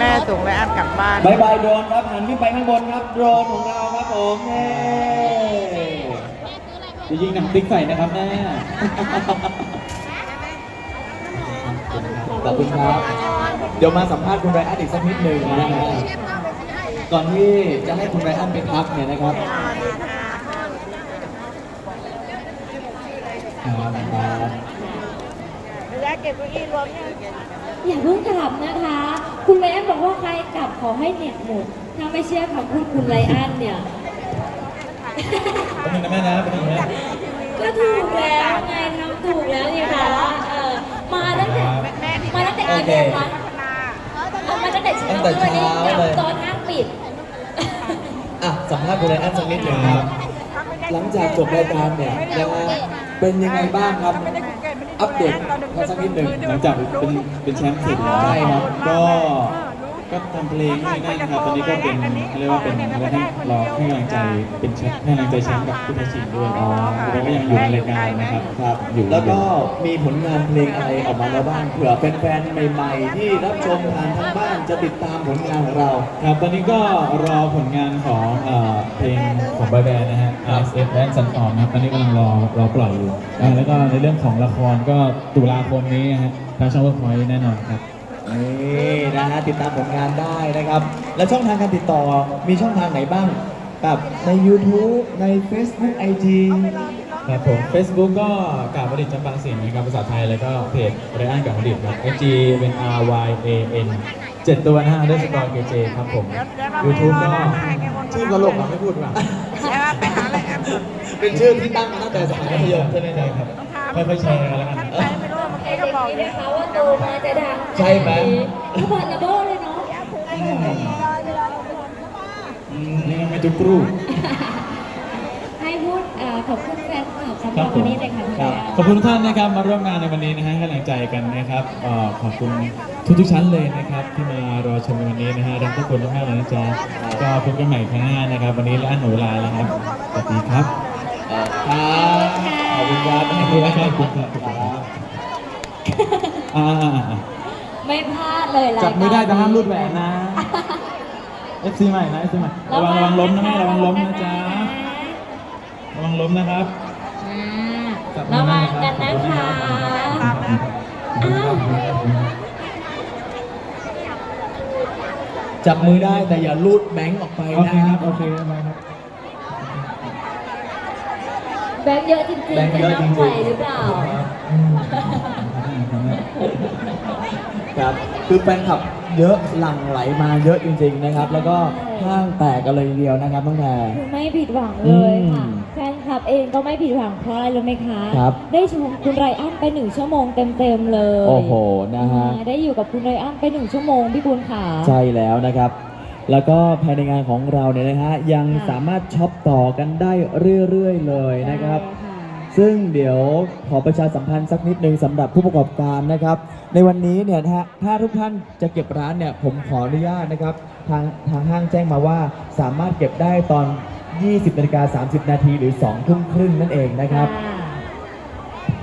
แม่ส่งไรอันกลับบ้านบายบายโดรนครับหันขึ้นไปข้างบนครับโดรนของเราครับผมเฮ้จะยิงหนังติ๊กใส่นะครับแม่ขอบคุณครับ เดี๋ยวมาสัมภาษณ์คุณไรอันอีกสักนิดหนึ่งนะครับก่อนที่จะให้คุณไรอันไปพักเนี่ยนะครับครับเก้าอย่ยาเพิ่งกลับนะคะ คุณไลอ้อนบอกว่าใครกลับขอให้เน็ตหมด ถ้าไม่เชื่อคำพูดคุณไลอ้อนเนี่ย เป็นยังไงแม่นะเป็นยังไงก็ถูกแล้วไงทำถูกแล้วนี่คะเออมาตั้งแต่มาตั้งแต่กี่โมงคะเอามาตั้งแต่เช้าตั้งแต่เช้าวันนี้กลับเลยตอนห้างปิด อะสัมภาษณ์คุณไรอันสักนิดหนึ่งครับ หลังจากจบรายการเนี่ยนะฮะเป็นยังไงบ้างครับ อัปเดตมาสักนิดหนึ่งหลังจากเป็นเป็นแชมป์เสร็จแล้วใช่ครับก็ ก็ทำเพลงนี่นั่นะครับตอนนี้ก็เป็นเรียกว่าเป็นอะไรให้รอให้กำลังใจเป็นแชมป์ให้กำลังใจแชมป์กับผู้ท้าชิงด้วยอ๋อเราก็ยังอยู่ในรายการนะครับครับอยู่แล้วก็มีผลงานเพลงอะไรออกมาแล้วบ้างเผื่อแฟนๆใหม่ๆ ที่รับชมผ่านทางบ้านจะติดตามผลงานของเราครับตอนนี้ก็รอผลงานของเพลงของบอยแบนด์นะฮะ RSF และสันฟอมครับตอนนี้กำลังรอรอปล่อยอยู่อ่าแล้วก็ในเรื่องของละครก็ตุลาคมนี้นะฮะทางช่องเวิร์กพอยต์แน่นอนครับ นี่นะฮะติดตามผลงานได้นะครับ แล้วช่องทางการติดต่อมีช่องทางไหนบ้างแบบใน YouTube ใน Facebook IG ครับผม Facebook ก็กาบดิตจำปาสินนะครับภาษาไทย แล้วก็เพจไรอันกาบดิตครับ IG เป็น R Y A N เจ็ดตัวนะฮะด้วยสกอร์เจครับผม YouTube ก็ชื่อตลกอะไม่พูดดีกว่าเป็นชื่อที่ตั้งมาตั้งแต่สมัยมัธยมใช่ไหมคใช่รับครับค่อยๆแชร์กันแล้วกัน ไอ้เด็กนี้นะคะว่าโตมาจะดังใช่ไหมทุกคนระโบเลยเนาะนี่ไม่จุกรูให้พูดเอ่อขอบคุณแฟนคลับสำหรับวันนี้เลยค่ะคุณครับแม่ขอบคุณทุกท่านนะครับมาร่วมงานในวันนี้นะฮะให้กำลังใจกันนะครับเอ่อขอบคุณทุกทุกๆชั้นเลยนะครับ ที่มารอชมในวันนี้นะฮะรักทุกคนมากๆเลยนะจ๊ะก็พบกันใหม่ครั้งหน้านะครับ วันนี้และอันหนูลาแล้วครับสวัสดีครับครับขอบคุณครับขอบคุณนะครับข อบคุณครับขอบคุณครับอ่าอ่าอ่าไม่พลาดเลยรายการจับมือได้แต่ห้ามรูดแหวนนะ FC ใหม่นะ FC ใหม่ระวังระวังล้มนะแม่ระวังล้มนะจ๊ะระวังล้มนะครับอ่าระวังกันนะคะอ้าวจับมือได้แต่อย่าลูดแบงค์ออกไปโอนะ เคครับโอเคครับครับ แบงค์เยอะจริงๆแบงค์จะเยอะจนัริบงไหวหรือเปล่า ครับคือแฟนคลับเยอะหลั่งไหลมาเยอะจริง ๆนะครับ แล้วก็ห้างแตกกันเลยทีเดียวนะครับน้องแพร คือไม่ผิดหวังเลยค่ะ อืมแฟนคลับเองก็ไม่ผิดหวังเพราะอะไรรู้ไหมคะ ครับ ได้ชมคุณไรอันไปหนึ่งชั่วโมงเต็มๆเลยโอ้โหนะฮะ อ่าได้อยู่กับคุณไรอันไปหนึ่งชั่วโมงพี่บุญค่ะใช่แล้วนะครับ แล้วก็ภายในงานของเราเนี่ยนะฮะยังค่ะ สามารถช็อปต่อกันได้เรื่อยๆเลยนะครับ ใช่ค่ะซึ่งเดี๋ยวขอประชาสัมพันธ์สักนิดนึงสำหรับผู้ประกอบการนะครับ ในวันนี้เนี่ยนะฮะถ้าทุกท่านจะเก็บร้านเนี่ยผมขออนุญาตนะครับ ทางทางห้างแจ้งมาว่าสามารถเก็บได้ตอน 20นาฬิกา30 นาทีหรือ2ทุ่มครึ่งนั่นเองนะครับ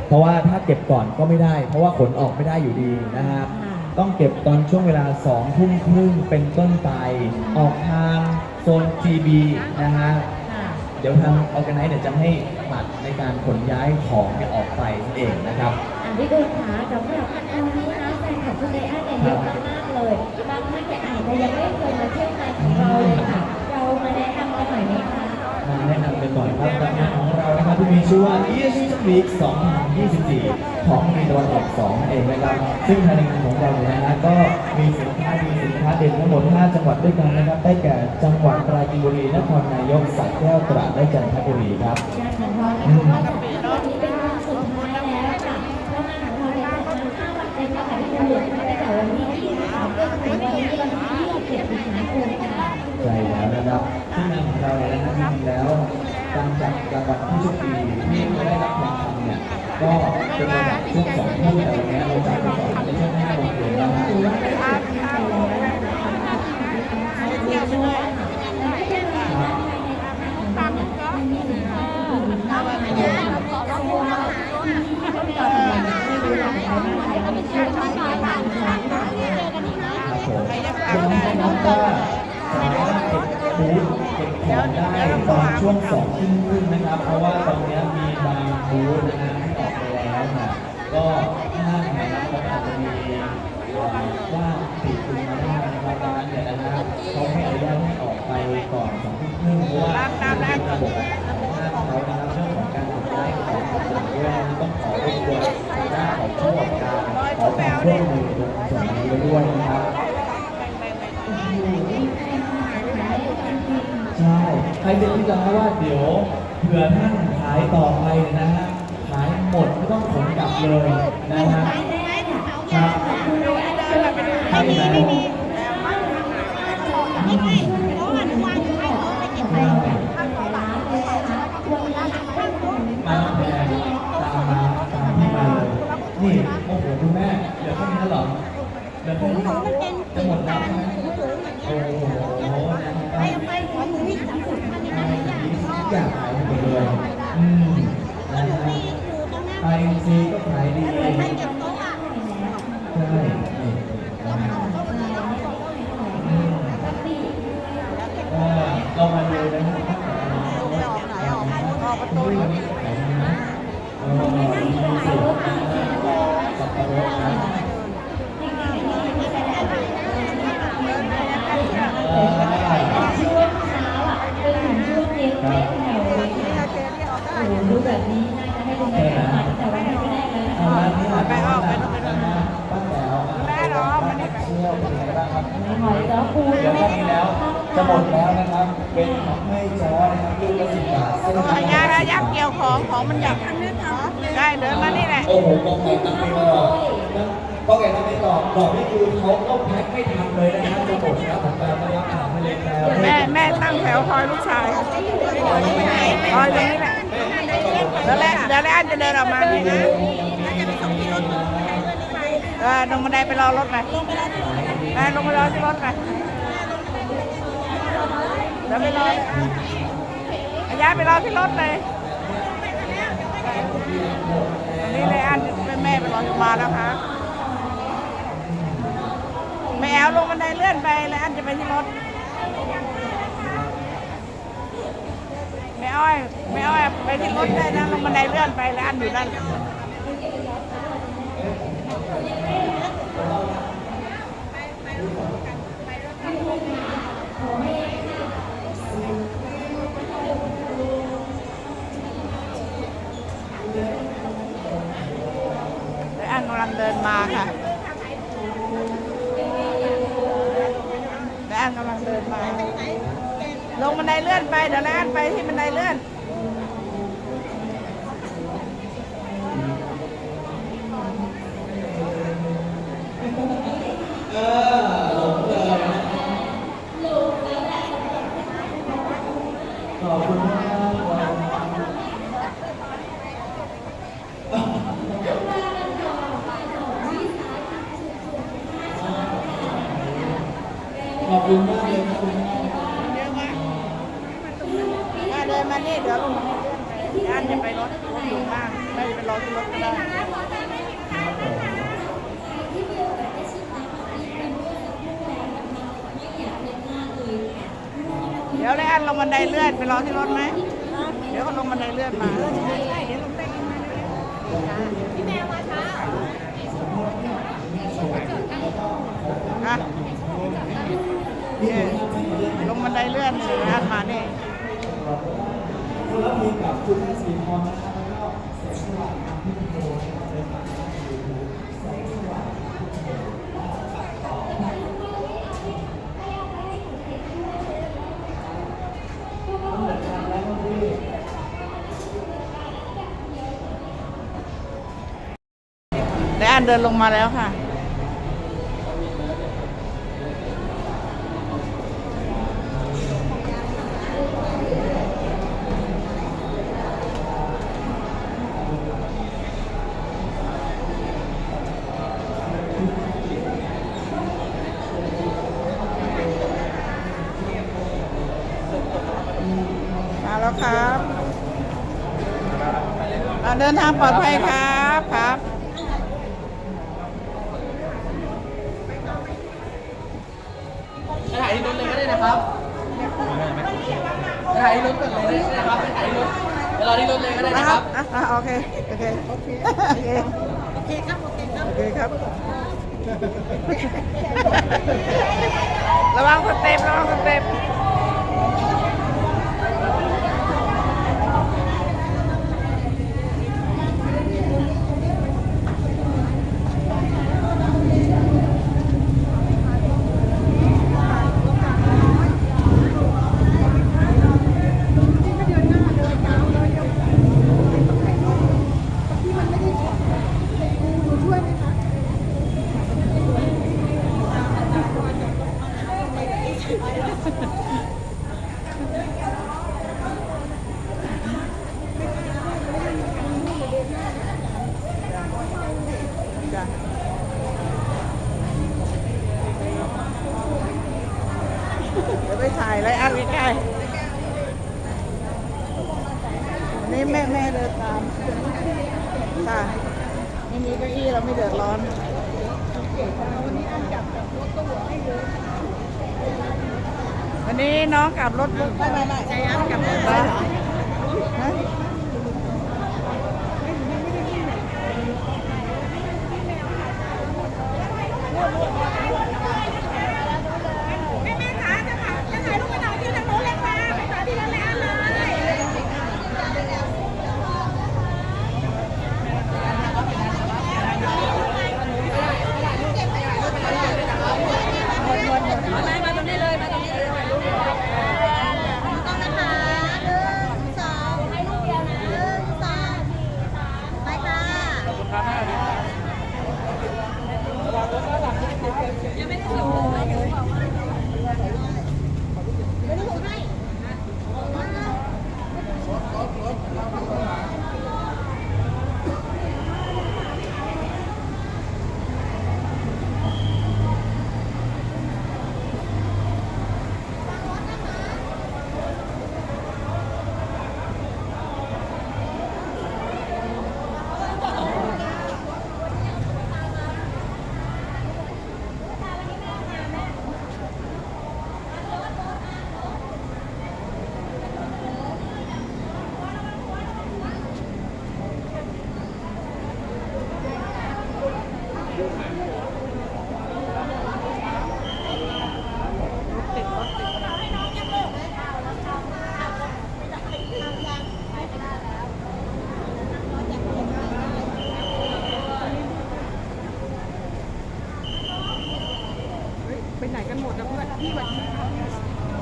เพราะว่าถ้าเก็บก่อนก็ไม่ได้ เพราะว่าขนออกไม่ได้อยู่ดีนะครับ ค่ะ ต้องเก็บตอนช่วงเวลา2ทุ่มครึ่งเป็นต้นไป ออกทางโซน GB นะฮะ ค่ะ เดี๋ยวทางออแกไนซ์เนี่ยจะให้บัตรในการขนย้ายของเนี่ยออกไปนั่นเองนะครับ อะพี่บุญค่ะสำหรับตอนนี้นะแฟนคลับคุณไรอันเนี่ยเยอะมากๆเลยบางท่านเนี่ยอาจจะยังไม่เคยมาเที่ยวงานของเราเลยค่ะ เรามาแนะนำกันหน่อยไหมคะ มาแนะนำกันก่อนครับ ที่มีชื่อว่า East Week 2024 ของมีตะวันออก2เองนะครับ ซึ่งภายในงานของเราเนี่ยนะฮะก็มีสินค้าดีสินค้าเด่นทั้งหมด 5 จังหวัดด้วยกันนะครับ ได้แก่จังหวัดปราจีนบุรี นครนายกสระแก้วตราดและจันทบุรีครับงานของเรานะคะก็วันนี้เป็นวันสุดท้ายแล้วค่ะแล้วนของเราเนี่ยจะมี5วันเต็มนะคะที่จะเหลือตั้งแต่วันที่นถึงวันที่วันที่27สิงหาคมค่ะใช่แล้วนะครับซึ่งานของเราเนี่ยนะครับจริงแล้ว การจับรางวัลผู้โชคดีที่จะได้รับทองคำเนี่ยก็เป็นระดับช่วงสองทุ่มแต่วันนี้เราจับไปก่อนในช่วงห้าโมงเย็นนะฮะถือว่าเช่วงสองทุ่มครึ่งนะครับ เพราะว่าตอนนี้มีบางบูธนะฮะที่ออกไปแล้วนะก็ห้างไหนนะครับอาจจะมีว่าติดคุณมาได้นะครับดังนั้นเนี่ยนะฮะเขาไม่อนุญาตให้ออกไปก่อนสองทุ่มครึ่งเพราะว่าเป็นระบบของห้างเขานะครับเรื่องของการขนย้ายของต่างๆด้วยต้องขอรบกวนทางด้านของผู้ประกอบการขอความร่วมมือตรงส่วนนี้ไว้ด้วยนะ ใครจะคิดนะว่าเดี๋ยวเผื่อท่านขายต่อไปเนี่ยนะฮะขายหมดไม่ต้องขนกลับเลยนะฮะครับใช่ไหมไม่ไม่เพราะว่าหนูวางอยู่ให้เขาไปเก็บไปข้างตัวบาทไปขายนะตัวละข้างตัวมาแพงตามมาตามที่มาเลยนี่โอ้โหคุณแม่เหลือแค่นี้แล้วเหรอเหลือแค่นี้จะหมดแล้วใช่ไหมโอ้โหนะ ไป ครับ ไปขอหนูวิ่งสามสิบพัน ใช่ทุก อย่างขายหมดเลยอืมนะฮะอยู่ตรงนั้นไปซีก็ขายดี เป็นของให้จอนะครับลูกละสิบบาทเส้นพญาระยักษ์เกี่ยวของของมันหยับใช่เดินมานี่แหละ โอ้โหกองไก่ตั้งไม่ตอบกองไก่ตั้งไม่ตอบบอกนี่คือเขาก็แพ็คไม่ทันเลยนะครับจะหมดแล้วผมการมารับอาหารทะเลแล้วแม่แม่ตั้งแถวคอยลูกชายคอยตรงนี้แหละแล้วแหละเดี๋ยวแล้วจะเดินออกมานี่นะเออลงบันไดไปรอรถไปไปลงไปรอที่รถไป เดี๋ยวไปรออาย้ายไปรอที่รถเลยอันนี้เลยอันเป็นแม่ไปรอจะมาแล้วค่ะแม่แอลลงบันไดเลื่อนไปแล้วอันจะไปที่รถไม่อ้อยไม่อ้อยไปที่รถได้นะลงบันไดเลื่อนไปแล้วอันอยู่นั่น ลงบันไดเลื่อนไปเดี๋ยวแล้วอันไปที่บันไดเลื่อน ขอบคุณมากขอบคุณมากเลยขอบคุณมาก เยอะมากมาเดินมานี่เดี๋ยวลงมานี่อันจะไปรถรถอยู่บ้างไม่ไปรอที่รถก็ได้เดี๋ยวแล้ว อันลงบันไดเลื่อนไปรอที่รถไหมเดี๋ยวเขาลงบันไดเลื่อนมาอะเนี่ยลงบันไดเลื่อนเลยอันมานี่คุณรับมีกับคุณสีพรนะครับแล้วก็เสียงสว่างทางพี่โตนะครับเป็นมาแสงสว่างต้องเดินทางแล้วพี่ และอัน เดินลงมาแล้วค่ะ มาแล้วครับอ่าเดินทางปลอดภัยครับครับ ถ่ายที่รถเลยก็ได้ นะครับถ่ายรถก่อนเลยนะครับไปถ่ายรถเดี๋ยวรอที่รถเลยก็ได้นะครับอะอะโอเค โอเค โอเค โอเค โอเคครับ โอเคครับ โอเคครับ ระวังคนเต็ม ระวังคนเต็มจ้ะเดี๋ยวไปถ่ายไรอันใกล้ๆนี่แม่แม่เดินตาม ค่ะ ไม่มีเก้าอี้เราไม่เดือดร้อนวันนี้น้องกลับรถไม่ไม่ไม่ใจอันกลับรถ กันหมดนะเพื่อนพี่วันนี้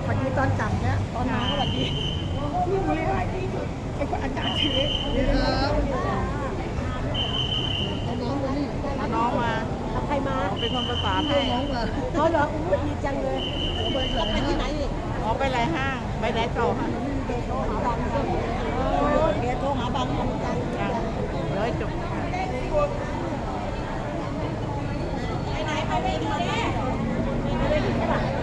วันนี้ตอนกลับเนี่ยตอนมาสวัสดีพี่มีอะไรดีไอ้คนอาจารย์ชีวิตเองมาน้องมาใครมาเป็นคนประสานให้น้องมาเขาเหรออุ้ยดีจังเลยไปที่ไหนอ๋อไปไรห้างไปไหนต่อฮะเดี๋ยวโทรหาบังเดี๋ยวโทรหาบังกันจังเลยจบมีแน่ Yeah.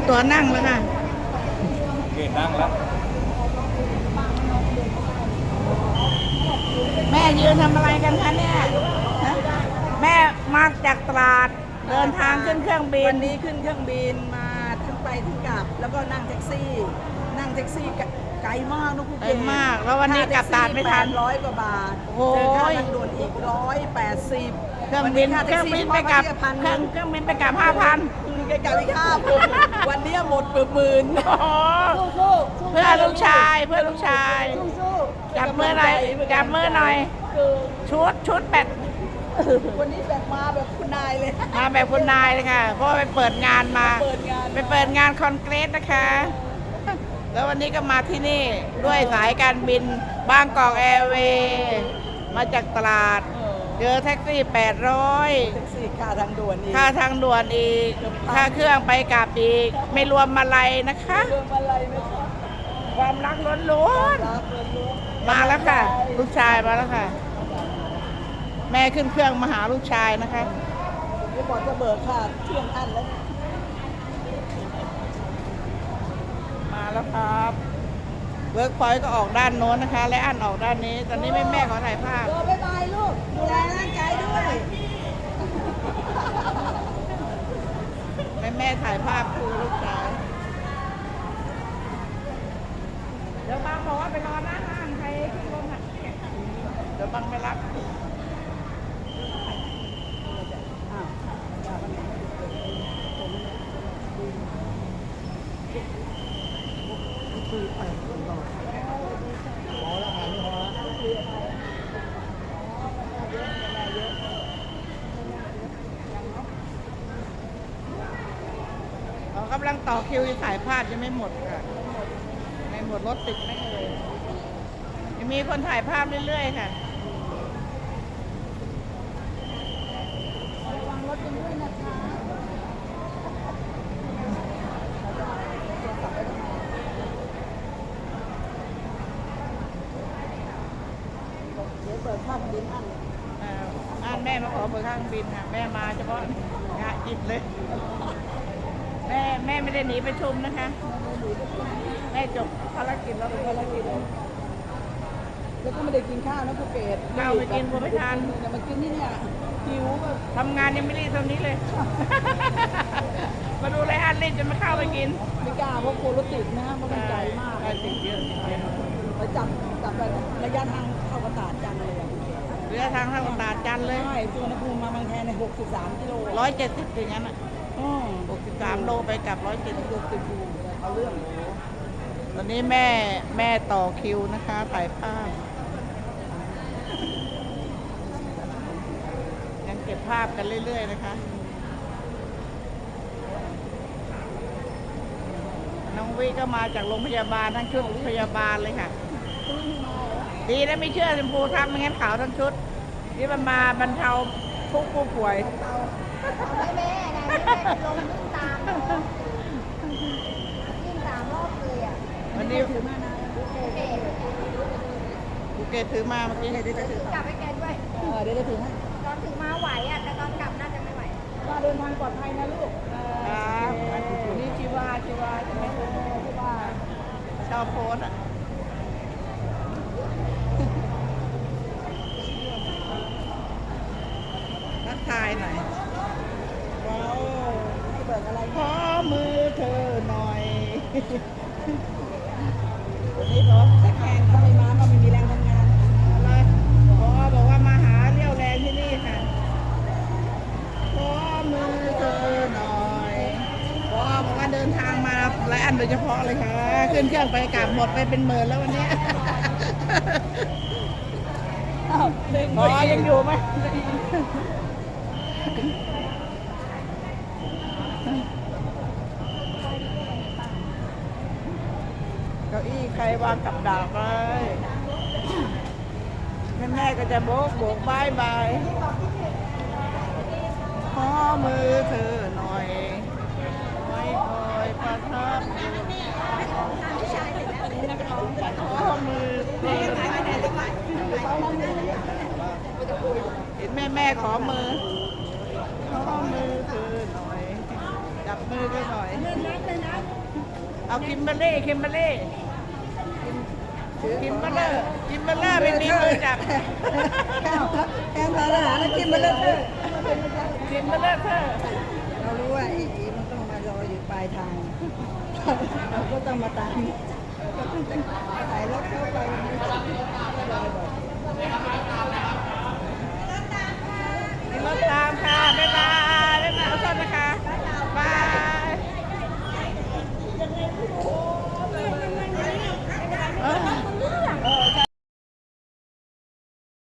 ตีตัวนั่งแล้วค่ะเกนั่งแล้วแม่ยืนทำอะไรกันคะเนี่ยฮะแม่มาจากตราดเดินทางขึ้นเครื่องบินวันนี้ขึ้นเครื่องบินมาทั้งไปทั้งกลับ แล้วก็นั่งแท็กซี่ นั่งแท็กซี่ไกไกลมากนะคุณไกลมากแล้ววันนี้กลับตราดไม่ทัน ร้อยกว่าบาทโอ้เจอค่ายทางด่วนอีกร้อยแปดสิบเครื่องบินเครื่องบินไปกลับพันเครื่องเครื่องบินไปกลับห้าพัน ไปกลับอีกห้าพันวันนี้หมดเกือบหมื่นเพื่อลูกชายเพื่อลูกชายจับมือหน่อยจับมือหน่อยชุดชุดแปดวันนี้แบบมาแบบคุณนายเลยมาแบบคุณนายเลยค่ะ เพราะว่าไปเปิดงานมา เปิดงานไปเปิดงานคอนเกรสนะคะ แล้ววันนี้ก็มาที่นี่ด้วยสายการบินบางกอกแอร์เวย์มาจากตลาด เจอแท็กซี่800แท็กซี่ค่าทางด่วนอีกค่าทางด่วนอีก ค่าเครื่องไปกลับอีก ไม่รวมมาลัยนะคะ เรื่องอะไรไหมคะความรักล้วนรักเล้วนๆมาแล้วค่ะ ลูกชายมาแล้วค่ะ แม่ขึ้นเครื่องมาหาลูกชายนะคะๆนี่บอกจะเบิกค่าเที่ยงอันแล้วมาแล้วครับเวิร์กพอยต์ก็ออกด้านโน้นนะคะ และอันออกด้านนี้ ตอนนี้แม่แม่ๆขอถ่ายภาพโดบ๊ายบายลูก ดูแลร่างกายด้วย แม่แม่ถ่ายภาพครูลูกชาย เดี๋ยวบางบอกว่าไปรอหน้าห้างใครขึ้นรถน่ะเดี๋ยวบางไปรับ กำลังต่อคิวจะถ่ายภาพยังไม่หมดค่ะ ไม่หมดรถติดไม่เลยยังมีคนถ่ายภาพเรื่อยๆค่ะเดี๋ยวเปิดภาพบินอันอ่าอ่านแม่มาขอเบอร์ข้างบินค่ะแม่มาเฉพาะงานอิดเลย แม่แม่ ไม่ได้หนีประชุมนะคะแม่จบภารกิจแล้วภารกิจแล้วแล้วก็ไม่ได้กินข้าวนะภูเก็ตข้าวไม่กินกลัวไม่ทานเดี๋ยวมากินที่เนี่ยหิวแบบทำงานยังไม่รีบเท่านี้เลย มาดูไรอันเล่นจนมาเข้าไปกิน ไม่กล้าเพราะกลัวรถติดนะเพราะมันไกลมากใช่ติดเยอะติดเยอะไปจับจับไประยะทางเข้ากระตาดจังเลยอะเรือทางทางตาดจันเลยใช่สุวรรณภูมิมาบางแคใน 63กิโลร้อยเจ็ดสิบอย่างนั้นอะ อ๋อหกสิบสามโลไปกลับร้อยเจ็ดสิบเกือบติดอยู่แต่เอาเรื่องโอ้โหตอนนี้แม่แม่ต่อคิวนะคะถ่ายภาพ ยังเก็บภาพกันเรื่อย ๆ นะคะ น้องวิก็มาจากโรงพยาบาลทั้งชุดพยาบาลเลยค่ะ ดีนะไม่เชื่อชมพูทับไม่งั้นขาวทั้งชุดที่มันมาบรรเทาทุกข์ผู้ป่วยะไม่แม่งตามน้องขึ้นตามรอบเลยอะวันนี้ถือมานะโอเคภูเก็ตถือมาเมื่อกี้เดี๋ยวจะถือกลับไปแกด้วย เออเดี๋ยวจะถือให้ตอนถึงมาไหวอะ แต่ตอนกลับน่าจะไม่ไหว ว่าเดินทางปลอดภัยนะลูกเออครับนี่ชิวาชิวาใช่ไหมที่ว่าชอบโพสอะ ทักทายหน่อย ว้าวที่เบิกอะไร ขอมือเธอหน่อย วันนี้ขอ แต่แข่งถ้าไม่มาก็ไม่มีแรงทำงาน อะไรขอบอกว่ามาหาเรี่ยวแรงที่นี่ค่ะ ขอมือเธอหน่อยขอบอกว่าเดินทางมาหลายอันโดยเฉพาะเลยค่ะ ขึ้นเค รื่องไปกลับหมดไปเป็นหมื่นแล้ววันนี้อ้าวเด้งขอยังอยู่ไหมเก้าอี้ใครวางกับดาบไว้แม่แม่ๆก็จะโบกโบกบายบายขอมือเธอหน่อยไว้คอยประทับอยู่ขอมือ เห็นแม่แม่ขอมือขอมือเธอหน่อยจับมือกันหน่อยเอาคิมเบอร์เล่คิมเบอร์เล่คิมเบอร์เลอร์คิมเบอร์เลอร์เป็นมีมือจับแก้วแก้วทานอาหารแล้วกินมาเรื่อคิมเบอร์เลอร์เธอเรารู้ว่าไอ้อีมันต้องมารออยู่ปลายทางเราก็ต้องมาตาม รถตามค่ะบ๊ายบายบ๊ายบายเอาโทษนะคะบาย